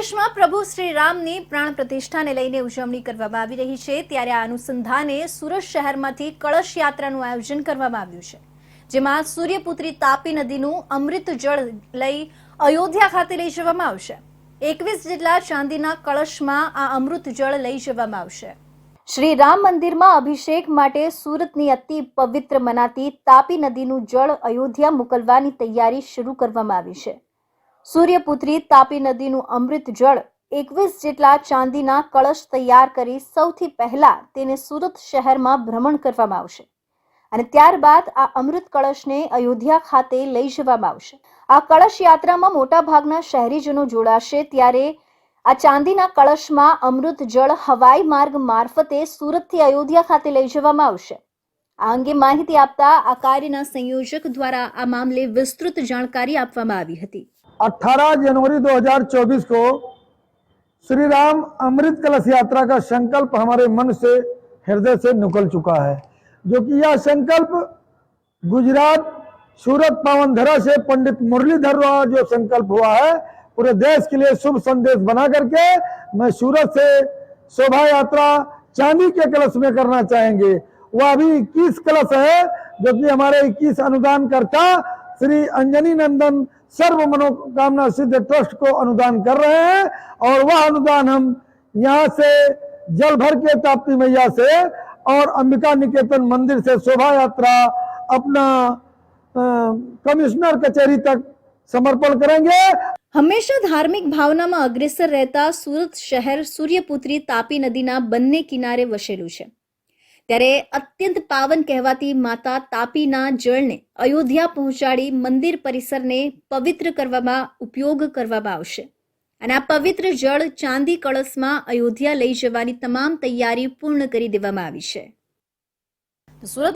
દેશમાં પ્રભુ શ્રી રામની પ્રાણ પ્રતિષ્ઠાને લઈને ઉજવણી કરવામાં આવી રહી છે. ત્યારે આ અનુસંધાને સુરત શહેરમાંથી કળશ યાત્રાનું આયોજન કરવામાં આવ્યું છે, જેમાં સૂર્યપુત્રી તાપી નદીનું અમૃત જળ લઈ અયોધ્યા ખાતે લઈ જવામાં આવશે. એકવીસ જેટલા ચાંદીના કળશમાં આ અમૃત જળ લઈ જવામાં આવશે. શ્રી રામ મંદિરમાં અભિષેક માટે સુરતની અતિ પવિત્ર મનાતી તાપી નદીનું જળ અયોધ્યા મોકલવાની તૈયારી શરૂ કરવામાં આવી છે. સૂર્યપુત્રી તાપી નદીનું અમૃત જળ એકવીસ જેટલા ચાંદીના કળશ તૈયાર કરી સૌથી પહેલા તેને સુરત શહેરમાં ભ્રમણ કરવામાં આવશે. અને ત્યારબાદ આ અમૃત કળશને અયોધ્યા ખાતે લઈ જવામાં આવશે. આ કળશ યાત્રામાં મોટા ભાગના શહેરીજનો જોડાશે ત્યારે આ ચાંદીના કળશમાં અમૃત જળ હવાઈ માર્ગ મારફતે સુરતથી અયોધ્યા ખાતે લઈ જવામાં આવશે. આ અંગે માહિતી આપતા આ કાર્યના સંયોજક દ્વારા આ મામલે વિસ્તૃત જાણકારી આપવામાં આવી હતી. 18 जनवरी 2024 को श्री राम अमृत कलश यात्रा का संकल्प हमारे मन से, हृदय से निकल चुका है, जो कि यह संकल्प गुजरात सूरत पावन धरा से पंडित मुरलीधर जो संकल्प हुआ है, पूरे देश के लिए शुभ संदेश बना करके मैं सूरत से शोभा यात्रा चांदी के कलश में करना चाहेंगे। वह अभी इक्कीस कलश है, जो कि हमारे इक्कीस अनुदान करता श्री अंजनी नंदन सर्व मनोकामना सिद्ध ट्रस्ट को अनुदान कर रहे हैं और वह अनुदान हम यहाँ से जल भर के ताप्ती मैया से और अंबिका निकेतन मंदिर से शोभा यात्रा अपना अ, कमिश्नर कचहरी तक समर्पण करेंगे હંમેશા ધાર્મિક ભાવનામાં અગ્રેસર રહેતા સુરત શહેર સૂર્યપુત્રી તાપી નદીના બંને કિનારે વસેલું છે ત્યારે અત્યંત પાવન કહેવાતી માતા તાપીના જળને અયોધ્યા પહોંચાડી મંદિર પરિસરને પવિત્ર કરવામાં ઉપયોગ કરવામાં આવશે. અને આ પવિત્ર જળ ચાંદી કળશમાં અયોધ્યા લઈ જવાની તમામ તૈયારી પૂર્ણ કરી દેવામાં આવી છે. સુરત